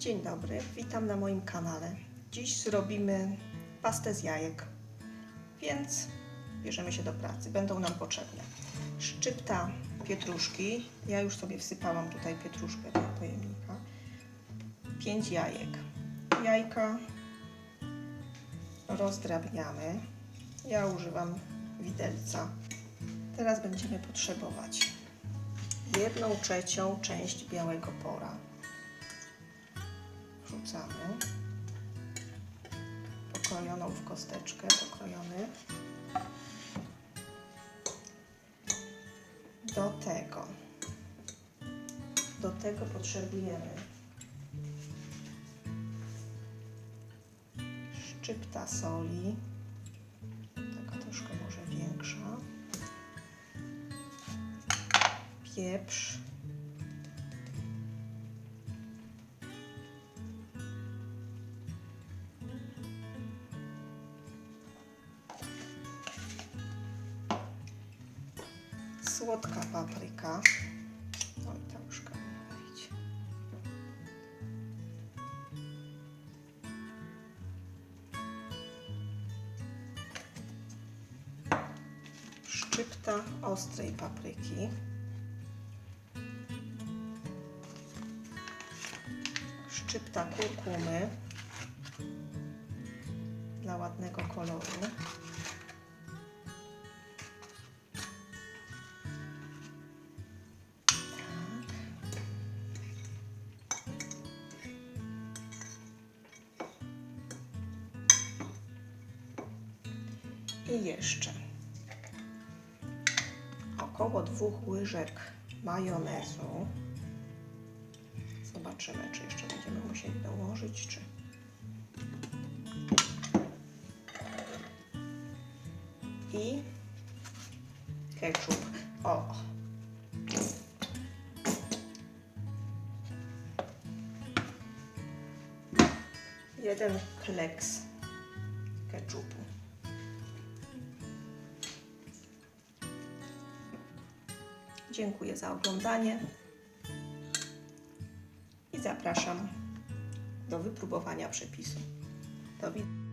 Dzień dobry, witam na moim kanale. Dziś zrobimy pastę z jajek, więc bierzemy się do pracy. Będą nam potrzebne szczypta pietruszki. Ja już sobie wsypałam tutaj pietruszkę do pojemnika. 5 jajek. Jajka rozdrabniamy. Ja używam widelca. Teraz będziemy potrzebować jedną trzecią część białego pora. Wrzucamy. Pokrojoną w kosteczkę, pokrojony. Do tego, do tego potrzebujemy szczypta soli, taka troszkę może większa, pieprz, słodka papryka. I ta łyżka wejdzie. Szczypta ostrej papryki. Szczypta kurkumy dla ładnego koloru. I jeszcze około dwóch łyżek majonezu. Zobaczymy, czy jeszcze będziemy musieli dołożyć, czy. I ketchup. O! Jeden kleks ketchupu. Dziękuję za oglądanie i zapraszam do wypróbowania przepisu. Do widzenia.